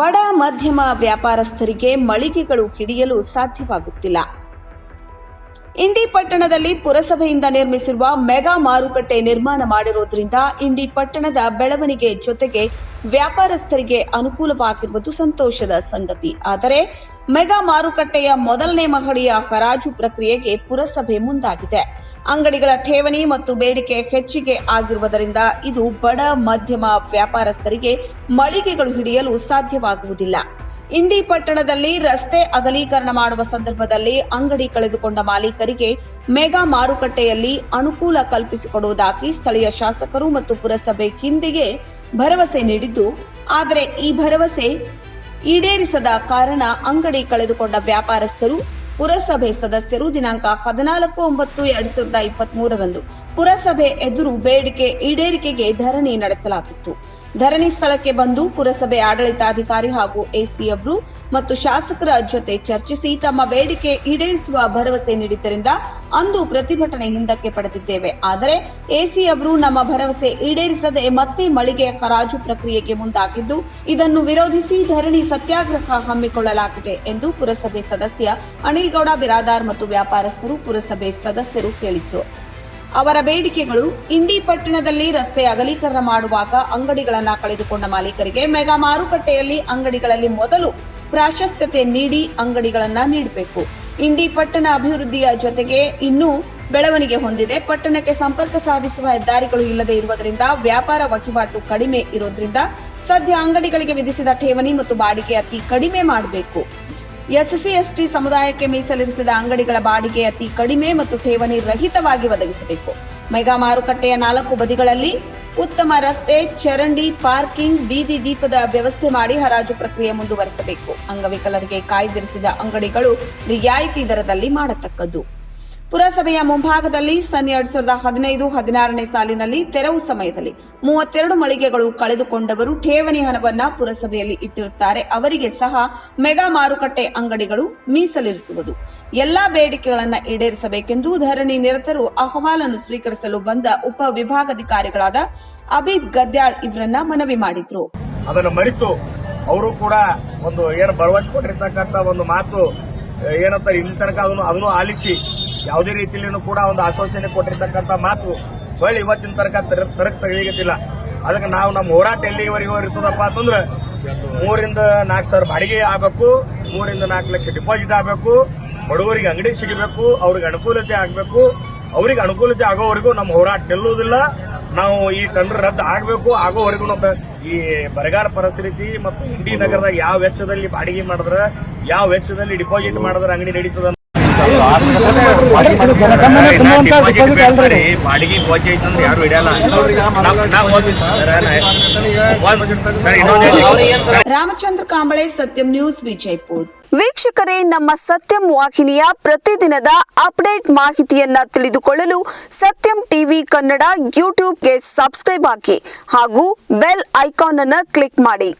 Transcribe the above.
ಬಡ ಮಧ್ಯಮ ವ್ಯಾಪಾರಸ್ಥರಿಗೆ ಮಳಿಗೆಗಳು ಹಿಡಿಯಲು ಸಾಧ್ಯವಾಗುತ್ತಿಲ್ಲ. ಇಂಡಿ ಪಟ್ಟಣದಲ್ಲಿ ಪುರಸಭೆಯಿಂದ ನಿರ್ಮಿಸಿರುವ ಮೆಗಾ ಮಾರುಕಟ್ಟೆ ನಿರ್ಮಾಣ ಮಾಡಿರುವುದರಿಂದ ಇಂಡಿ ಪಟ್ಟಣದ ಬೆಳವಣಿಗೆ ಜೊತೆಗೆ ವ್ಯಾಪಾರಸ್ಥರಿಗೆ ಅನುಕೂಲವಾಗಿರುವುದು ಸಂತೋಷದ ಸಂಗತಿ. ಆದರೆ ಮೆಗಾ ಮಾರುಕಟ್ಟೆಯ ಮೊದಲನೇ ಮಹಡಿಯ ಹರಾಜು ಪ್ರಕ್ರಿಯೆಗೆ ಪುರಸಭೆ ಮುಂದಾಗಿದೆ. ಅಂಗಡಿಗಳ ಠೇವಣಿ ಮತ್ತು ಬೇಡಿಕೆ ಹೆಚ್ಚಿಗೆ ಆಗಿರುವುದರಿಂದ ಇದು ಬಡ, ಮಧ್ಯಮ ವ್ಯಾಪಾರಸ್ಥರಿಗೆ ಮಳಿಗೆಗಳು ಹಿಡಿಯಲು ಸಾಧ್ಯವಾಗುವುದಿಲ್ಲ. ಇಂಡಿ ಪಟ್ಟಣದಲ್ಲಿ ರಸ್ತೆ ಅಗಲೀಕರಣ ಮಾಡುವ ಸಂದರ್ಭದಲ್ಲಿ ಅಂಗಡಿ ಕಳೆದುಕೊಂಡ ಮಾಲೀಕರಿಗೆ ಮೆಗಾ ಮಾರುಕಟ್ಟೆಯಲ್ಲಿ ಅನುಕೂಲ ಕಲ್ಪಿಸಿಕೊಡುವುದಾಗಿ ಸ್ಥಳೀಯ ಶಾಸಕರು ಮತ್ತು ಪುರಸಭೆ ಕಿಂದಿಗೆ ಭರವಸೆ ನೀಡಿದ್ದು, ಆದರೆ ಈ ಭರವಸೆ ಈಡೇರಿಸದ ಕಾರಣ ಅಂಗಡಿ ಕಳೆದುಕೊಂಡ ವ್ಯಾಪಾರಸ್ಥರು, ಪುರಸಭೆ ಸದಸ್ಯರು ದಿನಾಂಕ ಹದಿನಾಲ್ಕು ಒಂಬತ್ತು ಎರಡ್ ಸಾವಿರದ ಇಪ್ಪತ್ತ್ ಮೂರರಂದು ಪುರಸಭೆ ಎದುರು ಬೇಡಿಕೆ ಈಡೇರಿಕೆಗೆ ಧರಣಿ ನಡೆಸಲಾಗಿತ್ತು. ಧರಣಿ ಸ್ಥಳಕ್ಕೆ ಬಂದು ಪುರಸಭೆ ಆಡಳಿತಾಧಿಕಾರಿ ಹಾಗೂ ಎಸಿ ಅವರು ಮತ್ತು ಶಾಸಕರ ಜೊತೆ ಚರ್ಚಿಸಿ ತಮ್ಮ ಬೇಡಿಕೆ ಈಡೇರಿಸುವ ಭರವಸೆ ನೀಡಿದ್ದರಿಂದ ಅಂದು ಪ್ರತಿಭಟನೆ ಹಿಂದಕ್ಕೆ ಪಡೆದಿದ್ದೇವೆ. ಆದರೆ ಎಸಿ ಅವರು ನಮ್ಮ ಭರವಸೆ ಈಡೇರಿಸದೆ ಮತ್ತೆ ಮಳಿಗೆ ಹರಾಜು ಪ್ರಕ್ರಿಯೆಗೆ ಮುಂದಾಗಿದ್ದು, ಇದನ್ನು ವಿರೋಧಿಸಿ ಧರಣಿ ಸತ್ಯಾಗ್ರಹ ಹಮ್ಮಿಕೊಳ್ಳಲಾಗಿದೆ ಎಂದು ಪುರಸಭೆ ಸದಸ್ಯ ಅನಿಲ್ ಗೌಡ ಬಿರಾದಾರ್ ಮತ್ತು ವ್ಯಾಪಾರಸ್ಥರು ಪುರಸಭೆ ಸದಸ್ಯರು ಹೇಳಿದರು. ಅವರ ಬೇಡಿಕೆಗಳು ಇಂಡಿ ಪಟ್ಟಣದಲ್ಲಿ ರಸ್ತೆ ಅಗಲೀಕರಣ ಮಾಡುವಾಗ ಅಂಗಡಿಗಳನ್ನು ಕಳೆದುಕೊಂಡ ಮಾಲೀಕರಿಗೆ ಮೆಗಾ ಮಾರುಕಟ್ಟೆಯಲ್ಲಿ ಅಂಗಡಿಗಳಲ್ಲಿ ಮೊದಲು ಪ್ರಾಶಸ್ತ್ಯತೆ ನೀಡಿ ಅಂಗಡಿಗಳನ್ನು ನೀಡಬೇಕು. ಇಂಡಿ ಪಟ್ಟಣ ಅಭಿವೃದ್ಧಿಯ ಜೊತೆಗೆ ಇನ್ನೂ ಬೆಳವಣಿಗೆ ಹೊಂದಿದೆ. ಪಟ್ಟಣಕ್ಕೆ ಸಂಪರ್ಕ ಸಾಧಿಸುವ ಹೆದ್ದಾರಿಗಳು ಇಲ್ಲದೆ ಇರುವುದರಿಂದ ವ್ಯಾಪಾರ ವಹಿವಾಟು ಕಡಿಮೆ ಇರೋದ್ರಿಂದ ಸದ್ಯ ಅಂಗಡಿಗಳಿಗೆ ವಿಧಿಸಿದ ಠೇವಣಿ ಮತ್ತು ಬಾಡಿಗೆ ಅತಿ ಕಡಿಮೆ ಮಾಡಬೇಕು. ಎಸ್ಸಿ ಎಸ್ಟಿ ಸಮುದಾಯಕ್ಕೆ ಮೀಸಲಿರಿಸಿದ ಅಂಗಡಿಗಳ ಬಾಡಿಗೆ ಅತಿ ಕಡಿಮೆ ಮತ್ತು ಠೇವಣಿ ರಹಿತವಾಗಿ ಒದಗಿಸಬೇಕು. ಮೆಗಾ ಮಾರುಕಟ್ಟೆಯ ನಾಲ್ಕು ಬದಿಗಳಲ್ಲಿ ಉತ್ತಮ ರಸ್ತೆ, ಚರಂಡಿ, ಪಾರ್ಕಿಂಗ್, ಬೀದಿ ದೀಪದ ವ್ಯವಸ್ಥೆ ಮಾಡಿ ಹರಾಜು ಪ್ರಕ್ರಿಯೆ ಮುಂದುವರೆಸಬೇಕು. ಅಂಗವಿಕಲರಿಗೆ ಕಾಯ್ದಿರಿಸಿದ ಅಂಗಡಿಗಳು ರಿಯಾಯಿತಿ ದರದಲ್ಲಿ ಮಾಡತಕ್ಕದ್ದು. ಪುರಸಭೆಯ ಮುಂಭಾಗದಲ್ಲಿ ಸನ್ ಎರಡ್ ಸಾವಿರದ ಹದಿನೈದು, ಹದಿನಾರನೇ ಸಾಲಿನಲ್ಲಿ ತೆರವು ಸಮಯದಲ್ಲಿ ಮೂವತ್ತೆರಡು ಮಳಿಗೆಗಳು ಕಳೆದುಕೊಂಡವರು ಠೇವಣಿ ಹಣವನ್ನ ಪುರಸಭೆಯಲ್ಲಿ ಇಟ್ಟಿರುತ್ತಾರೆ. ಅವರಿಗೆ ಸಹ ಮೆಗಾ ಮಾರುಕಟ್ಟೆ ಅಂಗಡಿಗಳು ಮೀಸಲಿರಿಸುವುದು. ಎಲ್ಲಾ ಬೇಡಿಕೆಗಳನ್ನ ಈಡೇರಿಸಬೇಕೆಂದು ಧರಣಿ ನಿರತರು ಅಹವಾಲನ್ನು ಸ್ವೀಕರಿಸಲು ಬಂದ ಉಪ ವಿಭಾಗಾಧಿಕಾರಿಗಳಾದ ಅಬೀದ್ ಗದ್ಯಾಳ್ ಇವರನ್ನ ಮನವಿ ಮಾಡಿದ್ರು. ಅದನ್ನು ಮರಿತು ಅವರು ಕೂಡ ಒಂದು ಏನು ಭರವಸೆ ಕೊಟ್ಟಿರ್ತಕ್ಕಂಥ ಒಂದು ಮಾತು ಏನಂತ ಇಲ್ಲಿ ತನಕ ಅದನ್ನು ಅದನ್ನು ಆಲಿಸಿ ಯಾವುದೇ ರೀತಿಯಲ್ಲೂ ಕೂಡ ಒಂದು ಆಶ್ವಾಸನೆ ಕೊಟ್ಟಿರ್ತಕ್ಕಂಥ ಮಾತು ಹೊಳ್ಳಿ ಇವತ್ತಿನ ತರಕ ತರ- ತರಕ್ ತೆಗೆಯಲಿಕ್ಕಿಲ್ಲ ಅದಕ್ಕೆ ನಾವು ನಮ್ಮ ಹೋರಾಟ ಎಲ್ಲಿವರೆಗೂ ಇರ್ತದಪ್ಪ ಅಂತಂದ್ರೆ ಮೂರಿಂದ ನಾಲ್ಕು ಸಾವಿರ ಬಾಡಿಗೆ ಆಗಬೇಕು, ಮೂರಿಂದ ನಾಲ್ಕು ಲಕ್ಷ ಡಿಪಾಸಿಟ್ ಆಗಬೇಕು, ಬಡವರಿಗೆ ಅಂಗಡಿ ಸಿಗಬೇಕು, ಅವ್ರಿಗೆ ಅನುಕೂಲತೆ ಆಗಬೇಕು, ಅವ್ರಿಗೆ ಅನುಕೂಲತೆ ಆಗೋವರೆಗೂ ನಮ್ಮ ಹೋರಾಟ ನಿಲ್ಲುವುದಿಲ್ಲ. ನಾವು ಈ ಟೆಂಡರ್ ರದ್ದು ಆಗಬೇಕು, ಆಗೋವರೆಗೂ ಈ ಬರಗಾಲ ಪರಿಸ್ಥಿತಿ ಮತ್ತು ಇಂಡಿ ನಗರದಾಗ ಯಾವ ವೆಚ್ಚದಲ್ಲಿ ಬಾಡಿಗೆ ಮಾಡಿದ್ರೆ, ಯಾವ ವೆಚ್ಚದಲ್ಲಿ ಡಿಪಾಸಿಟ್ ಮಾಡಿದ್ರೆ ಅಂಗಡಿ ನಡೀತದ ಬಾಡಿಗೆ ಪೋಚೆ ಐತಂದ್ರೆ ಯಾರು ಇಡಲ್ಲ ರಾಮಚಂದ್ರ ಕಾಂಬಳೆ, ಸತ್ಯಂ ನ್ಯೂಸ್, ವಿಜಯಪುರ. ವೀಕ್ಷಕರೇ, ನಮ್ಮ ಸತ್ಯಂ ವಾಹಿನಿಯ ಪ್ರತಿದಿನದ ಅಪ್ಡೇಟ್ ಮಾಹಿತಿಯನ್ನ ತಿಳಿದುಕೊಳ್ಳಲು ಸತ್ಯಂ ಟಿವಿ ಕನ್ನಡ ಯೂಟ್ಯೂಬ್ಗೆ ಸಬ್ಸ್ಕ್ರೈಬ್ ಹಾಕಿ ಹಾಗೂ ಬೆಲ್ ಐಕಾನ್ ಅನ್ನು ಕ್ಲಿಕ್ ಮಾಡಿ.